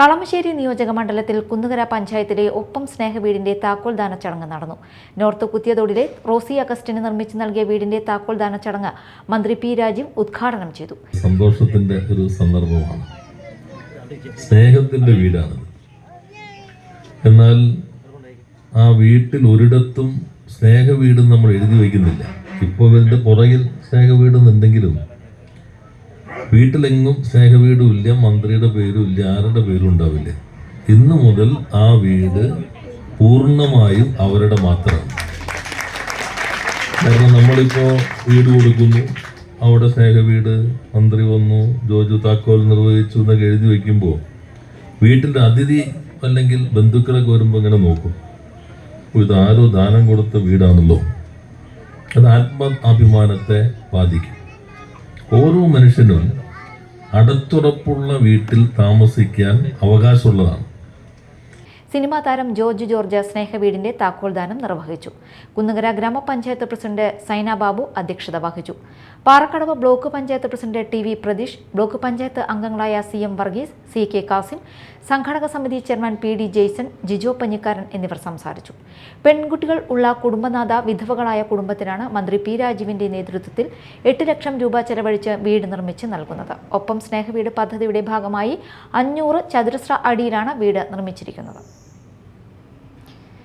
കളമശ്ശേരി നിയോജക മണ്ഡലത്തിൽ കുന്നുകര പഞ്ചായത്തിലെ ഒപ്പം സ്നേഹവീടിന്റെ താക്കോൽദാന ചടങ്ങ് നടന്നു. നോർത്ത് കുത്തിയതോടിലെ റോസി അഗസ്റ്റിന് നിർമ്മിച്ചു നൽകിയ വീടിന്റെ താക്കോൽ ദാന ചടങ്ങ് മന്ത്രി പി രാജീവ് ഉദ്ഘാടനം ചെയ്തു. സന്തോഷത്തിന്റെ ഒരു സന്ദർഭമാണ്. സ്നേഹത്തിന്റെ വീടാണ്. എന്നാൽ ആ വീട്ടിൽ ഒരിടത്തും സ്നേഹ വീട് നമ്മൾ എഴുതി വയ്ക്കുന്നില്ല. ഇപ്പോൾ ഇതിന്റെ പുറകിൽ സ്നേഹ വീടെന്നുണ്ടെങ്കിലും വീട്ടിലെങ്ങും സ്നേഹവീടുമില്ല മന്ത്രിയുടെ പേരും ഇല്ല ആരുടെ പേരും ഉണ്ടാവില്ല. ഇന്നു മുതൽ ആ വീട് പൂർണമായും അവരുടെ മാത്രമാണ് കാരണം നമ്മളിപ്പോ വീട് കൊടുക്കുന്നു അവിടെ സ്നേഹവീട് മന്ത്രി വന്നു ജോജു താക്കോൽ നിർവഹിച്ചു എന്നൊക്കെ എഴുതി വയ്ക്കുമ്പോൾ വീട്ടിന്റെ അതിഥി അല്ലെങ്കിൽ ബന്ധുക്കളൊക്കെ വരുമ്പോൾ ഇങ്ങനെ നോക്കും. "ഓ, ഇതാരോ ദാനം കൊടുത്ത വീടാണല്ലോ. അത് ആത്മാഭിമാനത്തെ ബാധിക്കും. ഓരോ മനുഷ്യനും അടുത്തുറപ്പുള്ള വീട്ടിൽ താമസിക്കാൻ അവകാശമുള്ളതാണ്. സിനിമാ താരം ജോർജ് ജോർജ് സ്നേഹവീടിന്റെ താക്കോൽദാനം നിർവഹിച്ചു. കുന്നുകര ഗ്രാമപഞ്ചായത്ത് പ്രസിഡന്റ് സൈന ബാബു അധ്യക്ഷത വഹിച്ചു. Parakkadavu block panchayat president T V Pratheesh block panchayat അംഗങ്ങളായ C M Varghese C K Kasim സംഘാടക സമിതി chairman P D Jaison Jijo Panjikkaran എന്നിവർ സംസാരിച്ചു. പെൺകുട്ടികൾ ഉള്ള കുടുംബനാഥ വിധവകളായ കുടുംബത്തിനാണ് മന്ത്രി പി രാജീവിന്റെ നേതൃത്വത്തിൽ എട്ട് ലക്ഷം രൂപ ചെലവഴിച്ച് വീട് നിർമ്മിച്ച് നൽകുന്നത്. ഒപ്പം സ്നേഹവീട് പദ്ധതിയുടെ ഭാഗമായി അഞ്ഞൂറ് ചതുരശ്ര അടിയിലാണ് വീട് നിർമ്മിച്ചിരിക്കുന്നത്.